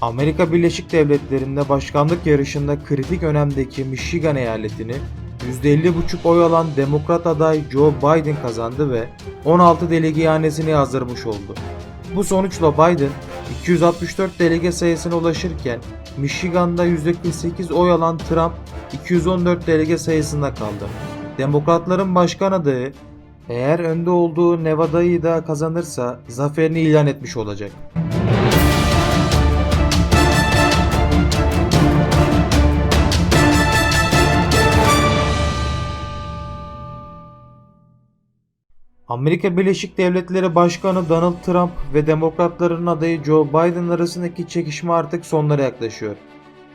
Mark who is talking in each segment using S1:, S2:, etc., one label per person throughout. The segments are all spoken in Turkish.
S1: Amerika Birleşik Devletleri'nde başkanlık yarışında kritik önemdeki Michigan eyaletini %50,5 oy alan demokrat aday Joe Biden kazandı ve 16 delege hanesini yazdırmış oldu. Bu sonuçla Biden 264 delege sayısına ulaşırken Michigan'da %48 oy alan Trump 214 delege sayısında kaldı. Demokratların başkan adayı eğer önde olduğu Nevada'yı da kazanırsa zaferini ilan etmiş olacak. Amerika Birleşik Devletleri Başkanı Donald Trump ve Demokratların adayı Joe Biden arasındaki çekişme artık sonlara yaklaşıyor.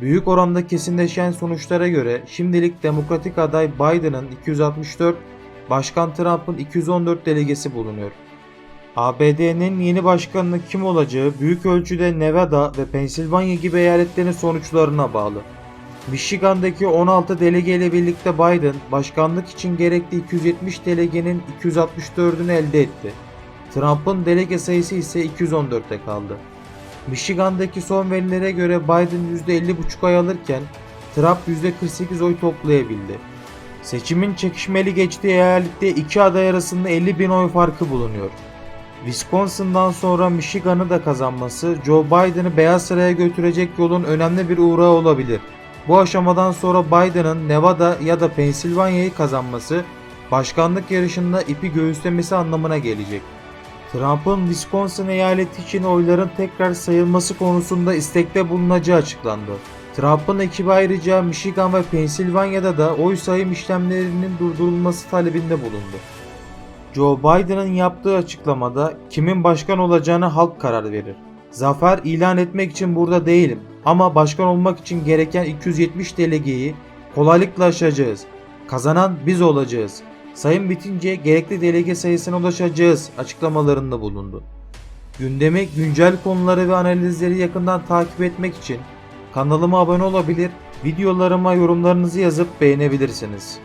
S1: Büyük oranda kesinleşen sonuçlara göre şimdilik Demokratik aday Biden'ın 264, Başkan Trump'ın 214 delegesi bulunuyor. ABD'nin yeni başkanının kim olacağı büyük ölçüde Nevada ve Pensilvanya gibi eyaletlerin sonuçlarına bağlı. Michigan'daki 16 delege ile birlikte Biden başkanlık için gerekli 270 delegenin 264'ünü elde etti. Trump'ın delege sayısı ise 214'te kaldı. Michigan'daki son verilere göre Biden %50,5 oy alırken Trump %48 oy toplayabildi. Seçimin çekişmeli geçtiği eyalette iki aday arasında 50 bin oy farkı bulunuyor. Wisconsin'dan sonra Michigan'ı da kazanması Joe Biden'ı Beyaz Saray'a götürecek yolun önemli bir uğrağı olabilir. Bu aşamadan sonra Biden'ın Nevada ya da Pensilvanya'yı kazanması başkanlık yarışında ipi göğüslemesi anlamına gelecek. Trump'ın Wisconsin eyaleti için oyların tekrar sayılması konusunda istekte bulunacağı açıklandı. Trump'ın ekibi ayrıca Michigan ve Pensilvanya'da da oy sayım işlemlerinin durdurulması talebinde bulundu. Joe Biden'ın yaptığı açıklamada kimin başkan olacağını halk karar verir. Zafer ilan etmek için burada değilim ama başkan olmak için gereken 270 delegeyi kolaylıkla aşacağız. Kazanan biz olacağız. Sayım bitince gerekli delege sayısına ulaşacağız açıklamalarında bulundu. Gündemi, güncel konuları ve analizleri yakından takip etmek için kanalıma abone olabilir, videolarıma yorumlarınızı yazıp beğenebilirsiniz.